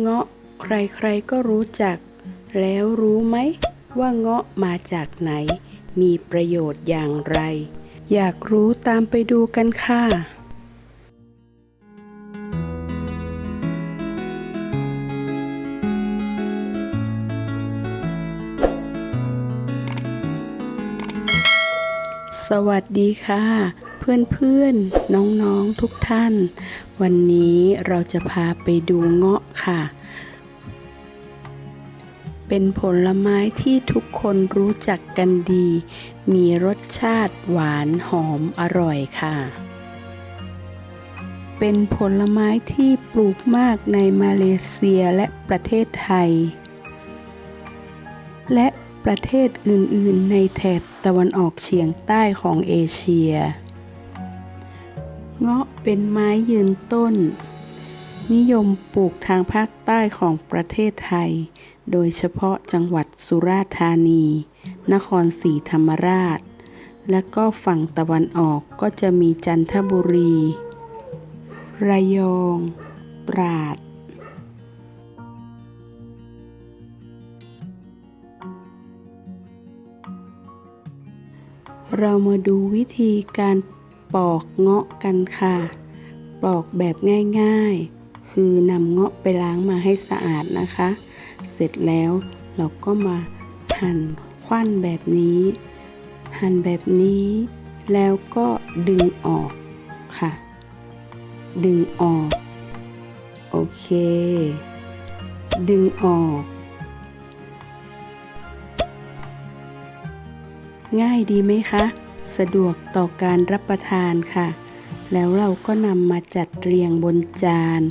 เงาะใครๆก็รู้จัก แล้วรู้ไหมว่าเงาะมาจากไหน มีประโยชน์อย่างไร อยากรู้ตามไปดูกันค่ะสวัสดีค่ะ เพื่อนๆนน้องๆทุกท่าน วันนี้เราจะพาไปดูเงาะค่ะ เป็นผลไม้ที่ทุกคนรู้จักกันดี มีรสชาติหวานหอมอร่อยค่ะ เป็นผลไม้ที่ปลูกมากในมาเลเซียและประเทศไทย และประเทศอื่น ๆ ในแถบตะวันออกเฉียงใต้ของเอเชีย เงาะเป็นไม้ยืนต้น นิยมปลูกทางภาคใต้ของประเทศไทย โดยเฉพาะจังหวัดสุราษฎร์ธานี นครศรีธรรมราช และก็ฝั่งตะวันออกก็จะมีจันทบุรี ระยอง ตราดเรามาดูวิธีการ ปอกเงาะกันค่ะ ปอกแบบง่ายๆ คือนำเงาะไปล้างมาให้สะอาดนะคะ เสร็จแล้วเราก็มาหั่นคว้านแบบนี้ หั่นแบบนี้ แล้วก็ดึงออกค่ะ ดึงออก โอเค ดึงออก ง่ายดีไหมคะ สะดวกต่อการรับประทานค่ะ แล้วเราก็นำมาจัดเรียงบนจาน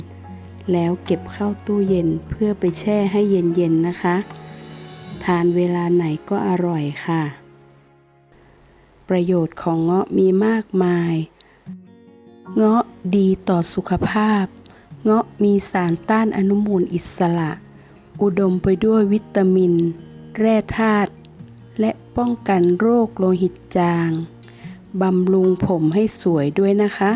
แล้วเก็บเข้าตู้เย็นเพื่อไปแช่ให้เย็นๆนะคะ ทานเวลาไหนก็อร่อยค่ะ ประโยชน์ของเงาะมีมากมาย เงาะดีต่อสุขภาพ เงาะมีสารต้านอนุมูลอิสระ อุดมไปด้วยวิตามิน แร่ธาตุและป้องกันโรคโลหิตจาง บำรุงผมให้สวยด้วยนะคะ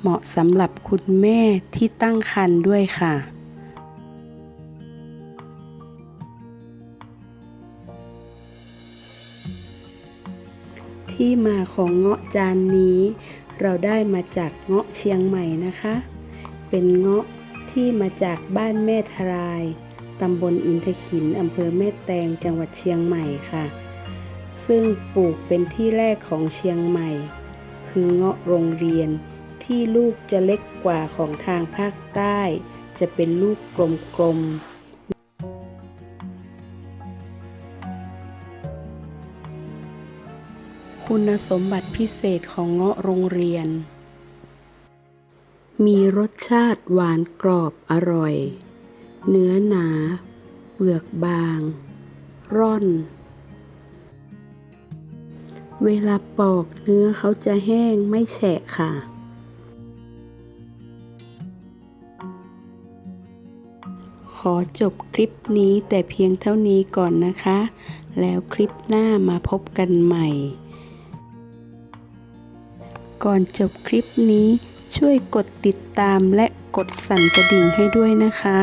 เหมาะสำหรับคุณแม่ที่ตั้งครรภ์ด้วยค่ะ ที่มาของเงาะจานนี้ เราได้มาจากเงาะเชียงใหม่นะคะ เป็นเงาะที่มาจากบ้านแม่ทรายตำบลอินทขินอำเภอแม่แตงจังหวัดเชียงใหม่ค่ะ ซึ่งปลูกเป็นที่แรกของเชียงใหม่ คือเงาะโรงเรียนที่ลูกจะเล็กกว่าของทางภาคใต้ จะเป็นลูกกลมๆคุณสมบัติพิเศษของเงาะโรงเรียน มีรสชาติหวานกรอบอร่อย เนื้อหนา เปลือกบาง ร่อน เวลาปอกเนื้อเขาจะแห้งไม่แฉะค่ะ ขอจบคลิปนี้แต่เพียงเท่านี้ก่อนนะคะ แล้วคลิปหน้ามาพบกันใหม่ ก่อนจบคลิปนี้ ช่วยกดติดตามและกดสั่นกระดิ่งให้ด้วยนะคะ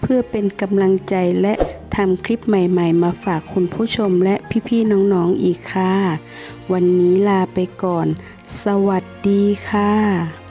เพื่อเป็นกำลังใจและทำคลิปใหม่ๆ มาฝากคุณผู้ชมและพี่ๆน้องๆอีกค่ะ วันนี้ลาไปก่อน สวัสดีค่ะ